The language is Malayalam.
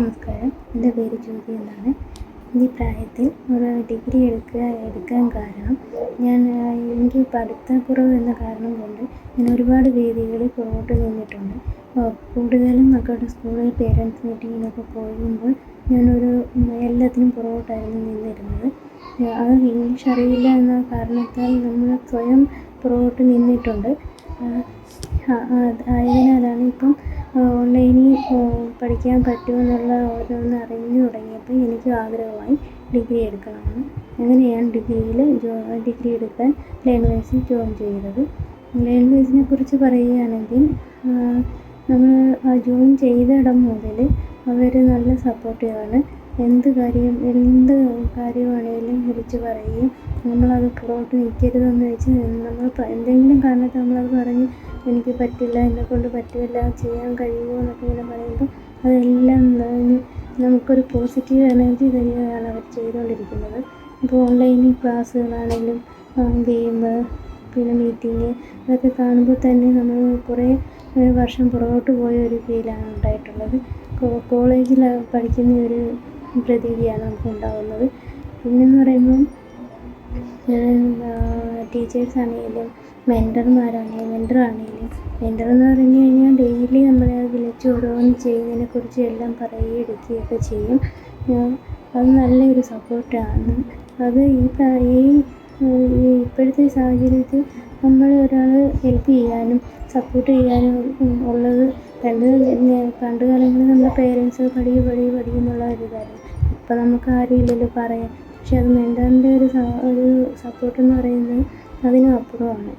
നമസ്കാരം എന്റെ പേര് ജ്യോതി എന്നാണ് ഈ പ്രായത്തിൽ ഒരു ഡിഗ്രി എടുക്കുക എടുക്കാൻ കാരണം ഞാൻ എനിക്ക് പഠിത്തക്കുറവ് എന്ന കാരണം കൊണ്ട് ഞാൻ ഒരുപാട് വേദികളിൽ പുറകോട്ട് നിന്നിട്ടുണ്ട് കൂടുതലും മക്കളുടെ സ്കൂളിൽ പേരൻസ് മീറ്റിങ്ങിനൊക്കെ പോകുമ്പോൾ ഞാനൊരു എല്ലാത്തിനും പുറകോട്ടായിരുന്നു നിന്നിരുന്നത് അത് ഇംഗ്ലീഷ് അറിയില്ല എന്ന കാരണത്താൽ നമ്മൾ സ്വയം പുറകോട്ട് നിന്നിട്ടുണ്ട് ആയതിനാലാണ് ഇപ്പം ഓൺലൈനിൽ പഠിക്കാൻ പറ്റുമെന്നുള്ള ഓരോന്ന് അറിഞ്ഞു തുടങ്ങിയപ്പോൾ എനിക്ക് ആഗ്രഹമായി ഡിഗ്രി എടുക്കണമെന്ന്. അങ്ങനെ ഞാൻ ഡിഗ്രിയിൽ ഡിഗ്രി എടുക്കാൻ ലാംഗ്വേജിൽ ജോയിൻ ചെയ്തത്. ലാംഗ്വേജിനെ കുറിച്ച് പറയുകയാണെങ്കിൽ നമ്മൾ ജോയിൻ ചെയ്ത ഇടം മുതൽ അവർ നല്ല സപ്പോർട്ടീവാണ് എന്ത് കാര്യം എന്ത് കാര്യമാണെങ്കിലും വിളിച്ച് പറയുകയും നമ്മളത് പുറകോട്ട് നിൽക്കരുതെന്ന് വെച്ച് നമ്മൾ എന്തെങ്കിലും കാരണത്താൽ നമ്മളത് പറഞ്ഞ് എനിക്ക് പറ്റില്ല എന്നെക്കൊണ്ട് പറ്റില്ല ചെയ്യാൻ കഴിയുമോ എന്നൊക്കെ ഇങ്ങനെ പറയുമ്പോൾ അതെല്ലാം നമുക്കൊരു പോസിറ്റീവ് എനർജി തരികയാണ് അവർ ചെയ്തുകൊണ്ടിരിക്കുന്നത്. ഇപ്പോൾ ഓൺലൈനിൽ ക്ലാസ്സുകളാണെങ്കിലും ഗെയിം പിന്നെ മീറ്റിംഗ് അതൊക്കെ കാണുമ്പോൾ തന്നെ നമ്മൾ കുറേ വർഷം പുറകോട്ട് പോയ ഒരു ഫീലാണ് ഉണ്ടായിട്ടുള്ളത്. കോളേജിൽ പഠിക്കുന്ന ഒരു പ്രതീതിയാണ് നമുക്ക് ഉണ്ടാകുന്നത് പിന്നെന്ന് പറയുമ്പം ടീച്ചേഴ്സ് ആണെങ്കിലും മെന്റർമാരാണെങ്കിലും മെന്ററാണെങ്കിലും മെന്റർ എന്ന് പറഞ്ഞു കഴിഞ്ഞാൽ ഡെയിലി നമ്മളെ വിളിച്ച് ഓരോന്ന് ചെയ്യുന്നതിനെക്കുറിച്ച് എല്ലാം പറയുകയും എടുക്കുകയൊക്കെ ചെയ്യും. അത് നല്ലൊരു സപ്പോർട്ടാണ്. അത് ഈ ഈ ഇപ്പോഴത്തെ സാഹചര്യത്തിൽ നമ്മൾ ഒരാൾ ഹെൽപ്പ് ചെയ്യാനും സപ്പോർട്ട് ചെയ്യാനും ഉള്ളത് പണ്ട് പണ്ട് കാലങ്ങളിൽ നമ്മുടെ പേരൻസ് പഠി പഠി പഠി എന്നുള്ള ഒരു കാര്യം ഇപ്പം നമുക്ക് ആരും ഇല്ലല്ലോ പറയാൻ. പക്ഷെ അത് മെന്ററിന്റെ ഒരു ഒരു സപ്പോർട്ട് എന്ന് പറയുന്നത് അതിനും അപ്പുറമാണ്